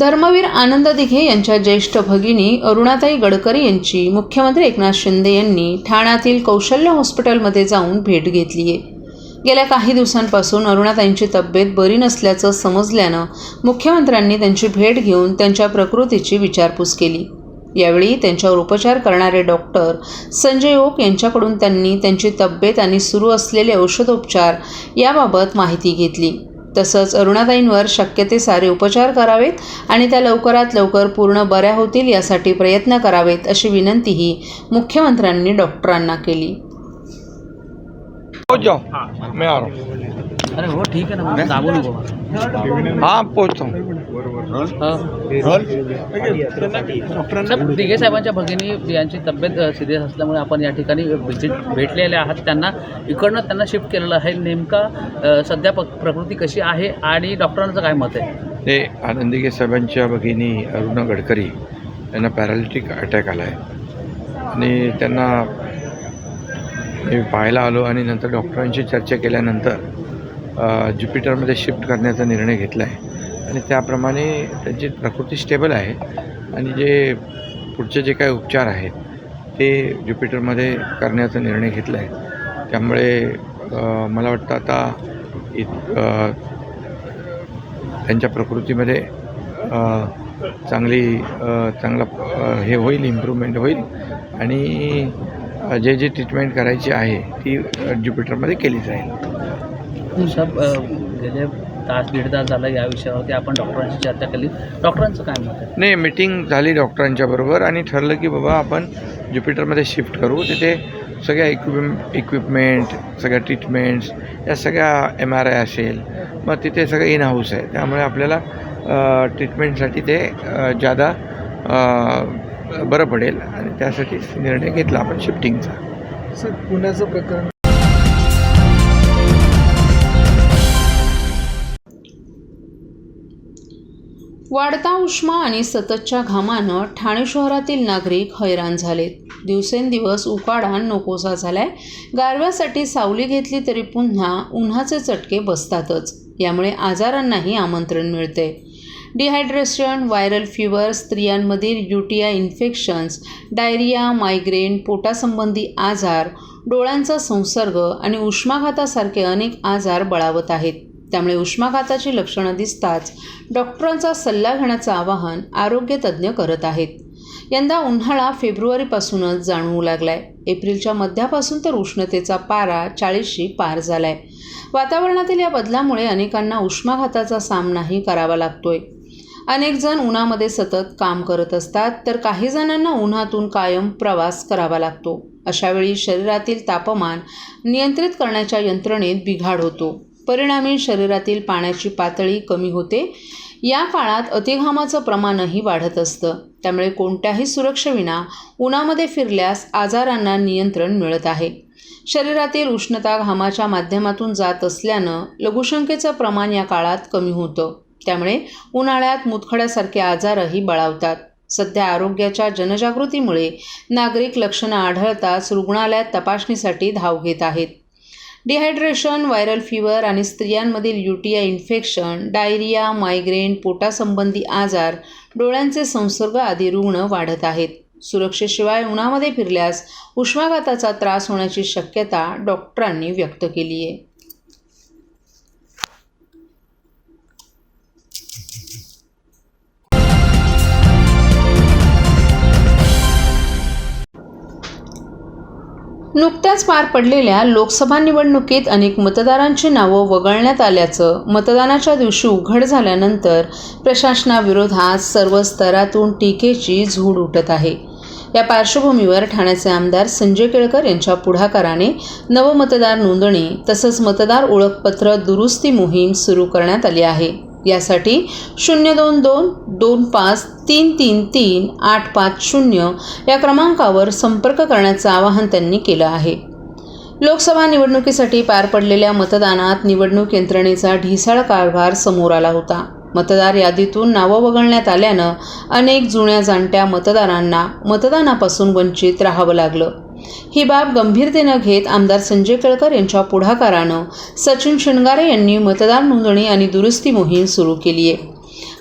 धर्मवीर आनंद दिघे यांच्या ज्येष्ठ भगिनी अरुणाताई गडकरी यांची. मुख्यमंत्री एकनाथ शिंदे यांनी ठाण्यातील कौशल्य हॉस्पिटलमध्ये जाऊन भेट घेतली आहे गेल्या काही दिवसांपासून अरुणाताईंची तब्येत बरी नसल्याचं समजल्यानं मुख्यमंत्र्यांनी त्यांची भेट घेऊन त्यांच्या प्रकृतीची विचारपूस केली. यावेळी त्यांच्यावर उपचार करणारे डॉक्टर संजय ओक यांच्याकडून त्यांनी त्यांची तब्येत आणि सुरू असलेले औषधोपचार याबाबत माहिती घेतली. तसंच अरुणाताईंवर शक्य ते सारे उपचार करावेत आणि त्या लवकरात लवकर पूर्ण बऱ्या होतील यासाठी प्रयत्न करावेत अशी विनंतीही मुख्यमंत्र्यांनी डॉक्टरांना केली. अरे हो ठीक है ना दाबू नको हाँ पहुंचता. हूँ साहेब दिघे साहेबांच्या भगिनी यांची तब्येत सिरियस असल्यामुळे आपण या ठिकाणी व्हिजिट भेटलेले आहात. त्यांना इकडनं त्यांना शिफ्ट केलेलं आहे. नेमका सध्या प प्रकृती कशी आहे आणि डॉक्टरांचं काय मत आहे? ते आनंदिगे साहेबांच्या भगिनी अरुणा गडकरी यांना पॅरालिटिक अटॅक आला आहे आणि त्यांना मी पाहायला आलो आणि नंतर डॉक्टरांशी चर्चा केल्यानंतर ज्युपिटरमध्ये शिफ्ट करण्याचा निर्णय घेतला आहे आणि त्याप्रमाणे त्यांची प्रकृती स्टेबल आहे. आणि जे पुढचे जे काही उपचार आहेत ते ज्युपिटरमध्ये करण्याचा निर्णय घेतला आहे त्यामुळे मला वाटतं आता इत त्यांच्या प्रकृतीमध्ये चांगली चांगला हे होईल इम्प्रूव्हमेंट होईल. आणि जे जे ट्रीटमेंट करायची आहे ती ज्युपिटरमध्ये केली जाईल. साहेब अ, गेले तास दीड तास झाला या विषयावरती आपण डॉक्टरांशी चर्चा केली. डॉक्टरांचं काय मत आहे? नाही मिटिंग झाली डॉक्टरांच्या बरोबर आणि ठरलं की बाबा आपण ज्युपिटरमध्ये शिफ्ट करू. तिथे सगळ्या इक्विप इक्विपमेंट सगळ्या ट्रीटमेंट्स या सगळ्या एम आर आय असेल मग तिथे सगळं इन हाऊस आहे. त्यामुळे आपल्याला ट्रीटमेंटसाठी ते जादा बरं पडेल. आणि त्यासाठी निर्णय घेतला आपण शिफ्टिंगचा सर पुण्याचं प्रकरण वाढता उष्मा आणि सततच्या घामानं ठाणे शहरातील नागरिक हैराण झालेत. दिवसेंदिवस उकाडा नकोसा झालाय. गारव्यासाठी सावली घेतली तरी पुन्हा उन्हाचे चटके बसतातच. यामुळे आजारांनाही आमंत्रण मिळते डिहायड्रेशन व्हायरल फीवर स्त्रियांमधील युटिया इन्फेक्शन्स डायरिया मायग्रेन पोटासंबंधी आजार डोळ्यांचा संसर्ग आणि उष्माघातासारखे अनेक आजार बळावत आहेत. त्यामुळे उष्माघाताची लक्षणं दिसताच डॉक्टरांचा सल्ला घेण्याचं आवाहन आरोग्य तज्ज्ञ करत आहेत. यंदा उन्हाळा फेब्रुवारीपासूनच जाणवू लागलाय. एप्रिलच्या मध्यापासून तर उष्णतेचा पारा चाळीसशी पार झालाय. वातावरणातील या बदलामुळे अनेकांना उष्माघाताचा सामनाही करावा लागतोय. अनेक जण उन्हामध्ये सतत काम करत असतात तर काही जणांना उन्हातून कायम प्रवास करावा लागतो. अशावेळी शरीरातील तापमान नियंत्रित करण्याच्या यंत्रणेत बिघाड होतो. परिणामी शरीरातील पाण्याची पातळी कमी होते. या काळात अतिघामाचं प्रमाणही वाढत असतं. त्यामुळे कोणत्याही सुरक्षेविना उन्हामध्ये फिरल्यास आजारांना नियंत्रण मिळत आहे. शरीरातील उष्णता घामाच्या माध्यमातून जात असल्यानं लघुशंकेचं प्रमाण या काळात कमी होतं. त्यामुळे उन्हाळ्यात मुतखड्यासारखे आजारही बळावतात. सध्या आरोग्याच्या जनजागृतीमुळे नागरिक लक्षणं आढळताच रुग्णालयात तपासणीसाठी धाव घेत आहेत. डिहायड्रेशन व्हायरल फीवर आणि स्त्रियांमधील युटिया इन्फेक्शन डायरिया मायग्रेन पोटासंबंधी आजार डोळ्यांचे संसर्ग आदी रुग्ण वाढत आहेत. सुरक्षेशिवाय उन्हामध्ये फिरल्यास उष्माघाताचा त्रास होण्याची शक्यता डॉक्टरांनी व्यक्त केली आहे नुकत्याच पार पडलेल्या लोकसभा निवडणुकीत अनेक मतदारांची नावं वगळण्यात आल्याचं मतदानाच्या दिवशी उघड झाल्यानंतर प्रशासनाविरोधात सर्व स्तरातून टीकेची झूड उठत आहे. या पार्श्वभूमीवर ठाण्याचे आमदार संजय केळकर यांच्या पुढाकाराने नवमतदार नोंदणी तसंच मतदार ओळखपत्र दुरुस्ती मोहीम सुरू करण्यात आली आहे. यासाठी शून्य दोन दोन दोन पाच तीन तीन तीन आठ पाच शून्य या क्रमांकावर संपर्क करण्याचं आवाहन त्यांनी केलं आहे. लोकसभा निवडणुकीसाठी पार पडलेल्या मतदानात निवडणूक यंत्रणेचा ढिसाळ कारभार समोर आला होता. मतदार यादीतून नावं वगळण्यात आल्यानं अनेक जुन्या जाणत्या मतदारांना मतदानापासून वंचित राहावं लागलं. ही बाब गंभीरतेनं घेत आमदार संजय केळकर यांच्या पुढाकारानं सचिन शिणगारे यांनी मतदार नोंदणी आणि दुरुस्ती मोहीम सुरू केली आहे.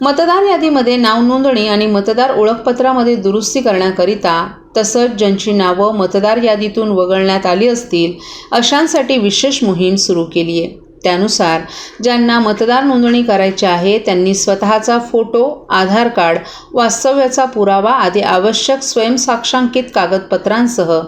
मतदार यादीमध्ये नाव नोंदणी आणि मतदार ओळखपत्रामध्ये दुरुस्ती करण्याकरिता तसंच ज्यांची नावं मतदार यादीतून वगळण्यात आली असतील अशांसाठी विशेष मोहीम सुरू केली आहे. त्यानुसार ज्यांना मतदार नोंदणी करायची आहे त्यांनी स्वतःचा फोटो आधार कार्ड वास्तव्याचा पुरावा आदी आवश्यक स्वयंसाक्षांकित कागदपत्रांसह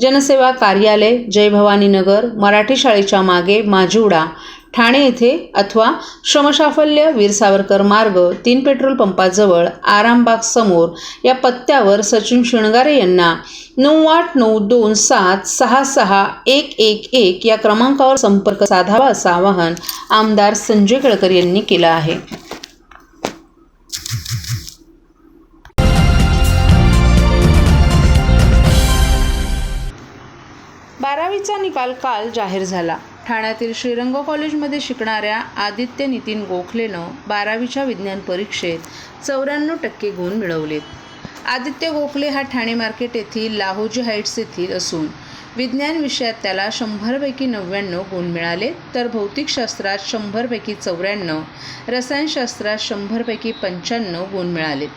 जनसेवा कार्यालय जय भवानी नगर मराठी शाळेच्या मागे माजिवडा ठाणे येथे अथवा श्रमसाफल्य वीर सावरकर मार्ग तीन पेट्रोल पंपाजवळ आरामबाग समोर या पत्त्यावर सचिन शिणगारे यांना नऊ आठ नऊ दोन सात सहा सहा एक एक एक या क्रमांकावर संपर्क साधावा असं आवाहन आमदार संजय केळकर यांनी केलं आहे. बारावीचा निकाल काल जाहीर झाला. ठाण्यातील श्रीरंग कॉलेजमध्ये शिकणाऱ्या आदित्य नितीन गोखलेनं बारावीच्या विज्ञान परीक्षेत चौऱ्याण्णव टक्के गुण मिळवलेत. आदित्य गोखले हा ठाणे मार्केट येथील लाहोजी हाईट्स येथील असून विज्ञान विषयात त्याला शंभरपैकी नव्याण्णव गुण मिळाले तर भौतिकशास्त्रात शंभरपैकी चौऱ्याण्णव रसायनशास्त्रात शंभरपैकी पंच्याण्णव गुण मिळालेत.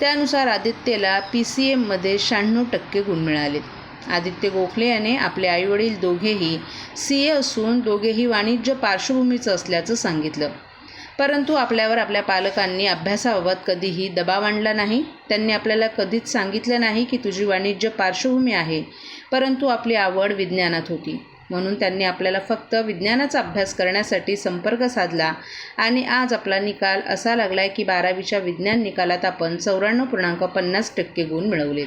त्यानुसार आदित्यला पी सी एममध्ये शहाण्णव टक्के गुण मिळालेत. आदित्य गोखले याने आपले आईवडील दोघेही सी ए असून दोघेही वाणिज्य पार्श्वभूमीचं असल्याचं सांगितलं. परंतु आपल्यावर आपल्या पालकांनी अभ्यासाबाबत कधीही दबाव आणला नाही. त्यांनी आपल्याला कधीच सांगितलं नाही की तुझी वाणिज्य पार्श्वभूमी आहे परंतु आपली आवड विज्ञानात होती. म्हणून त्यांनी आपल्याला फक्त विज्ञानाचा अभ्यास करण्यासाठी संपर्क साधला आणि आज आपला निकाल असा लागला आहे की बारावीच्या विज्ञान निकालात आपण चौऱ्याण्णव पूर्णांक पन्नास टक्के गुण मिळवलेत.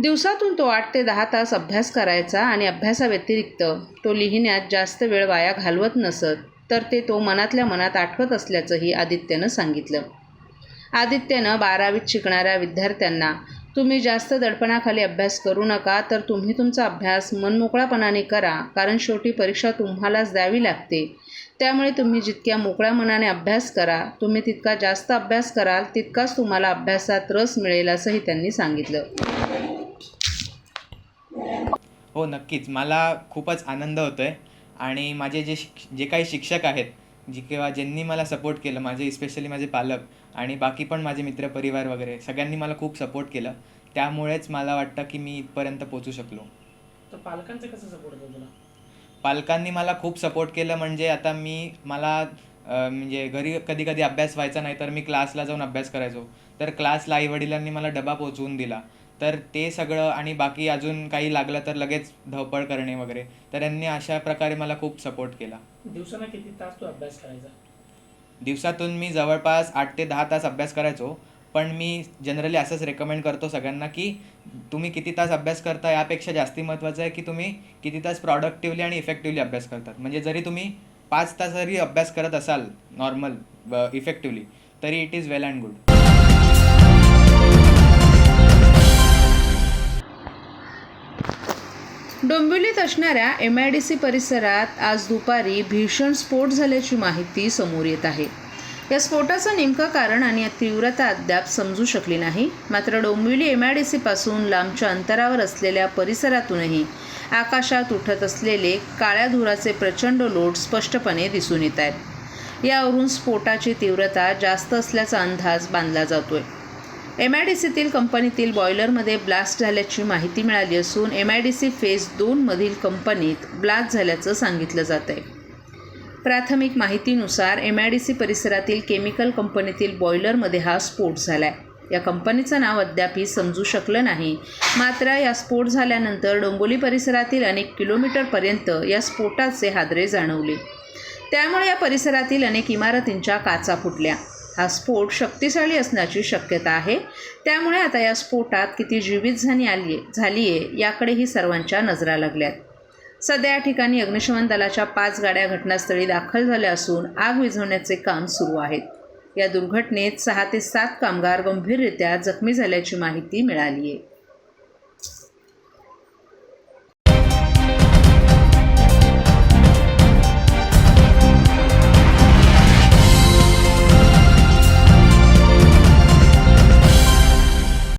दिवसातून तो आठ ते दहा तास अभ्यास करायचा आणि अभ्यासाव्यतिरिक्त तो लिहिण्यात जास्त वेळ वाया घालवत नसत तर ते तो मनातल्या मनात आठवत असल्याचंही आदित्यनं सांगितलं. आदित्यनं बारावीत शिकणाऱ्या विद्यार्थ्यांना तुम्ही जास्त दडपणाखाली अभ्यास करू नका तर तुम्ही तुमचा अभ्यास मनमोकळापणाने करा कारण शेवटी परीक्षा तुम्हालाच द्यावी लागते. त्यामुळे तुम्ही जितक्या मोकळ्या मनाने अभ्यास करा तुम्ही तितका जास्त अभ्यास कराल तितकाच तुम्हाला अभ्यासात रस मिळेल असंही त्यांनी सांगितलं. हो नक्कीच. मला खूपच आनंद होतो आहे आणि माझे जे शिक जे काही शिक्षक आहेत जी किंवा ज्यांनी मला सपोर्ट केलं माझे स्पेशली माझे पालक आणि बाकी पण माझे मित्रपरिवार वगैरे सगळ्यांनी मला खूप सपोर्ट केलं. त्यामुळेच मला वाटतं की मी इथपर्यंत पोचू शकलो. तर पालकांचं कसं सपोर्ट होतं तुला? पालकांनी मला खूप सपोर्ट केलं म्हणजे आता मी मला म्हणजे घरी कधी कधी अभ्यास व्हायचा नाही तर मी क्लासला जाऊन अभ्यास करायचो. तर क्लासला आईवडिलांनी मला डबा पोचवून दिला. तर ते सगळं आणि बाकी अजून काही लागलं तर लगेच धावपळ करणे वगैरे. तर यांनी अशा प्रकारे मला खूप सपोर्ट केला. दिवसाला किती तास तू अभ्यास करायचा? दिवसातून मी जवळपास आठ ते दहा तास अभ्यास करायचो. पण मी जनरली असंच रेकमेंड करतो सगळ्यांना की तुम्ही किती तास अभ्यास करता यापेक्षा जास्ती महत्त्वाचं आहे की तुम्ही किती तास प्रॉडक्टिव्हली आणि इफेक्टिव्हली अभ्यास करतात. म्हणजे जरी तुम्ही पाच तास जरी अभ्यास करत असाल नॉर्मल इफेक्टिव्हली तरी it is well and good डोंबिवलीत असणाऱ्या एम आय डी सी परिसरात आज दुपारी भीषण स्फोट झाल्याची माहिती समोर येत आहे. या स्फोटाचं नेमकं कारण आणि तीव्रता अद्याप समजू शकली नाही. मात्र डोंबिवली एम आय डी सीपासून लांबच्या अंतरावर असलेल्या परिसरातूनही आकाशात उठत असलेले काळ्या धुराचे प्रचंड लोट स्पष्टपणे दिसून येत आहेत. यावरून स्फोटाची तीव्रता जास्त असल्याचा अंदाज बांधला जातोय. एम आय डी सीतील कंपनीतील बॉयलरमध्ये ब्लास्ट झाल्याची माहिती मिळाली असून M I D C phase दोनमधील कंपनीत ब्लास्ट झाल्याचं सांगितलं जात आहे प्राथमिक माहितीनुसार एम आय डी सी परिसरातील केमिकल कंपनीतील बॉयलरमध्ये हा स्फोट झाला आहे या कंपनीचं नाव अद्यापही समजू शकलं नाही. मात्र या स्फोट झाल्यानंतर डोंबोली परिसरातील अनेक किलोमीटरपर्यंत या स्फोटाचे हादरे जाणवले. त्यामुळे या परिसरातील अनेक इमारतींच्या काचा फुटल्या. हा स्फोट शक्तिशाली असण्याची शक्यता आहे. त्यामुळे आता या स्फोटात किती जीवितहानी आली झाली आहे याकडेही सर्वांच्या नजरा लागल्यात. सध्या या ठिकाणी अग्निशमन दलाच्या पाच गाड्या घटनास्थळी दाखल झाल्या असून आग विझवण्याचे काम सुरू आहेत. या दुर्घटनेत सहा ते सात कामगार गंभीररित्या जखमी झाल्याची माहिती मिळाली आहे.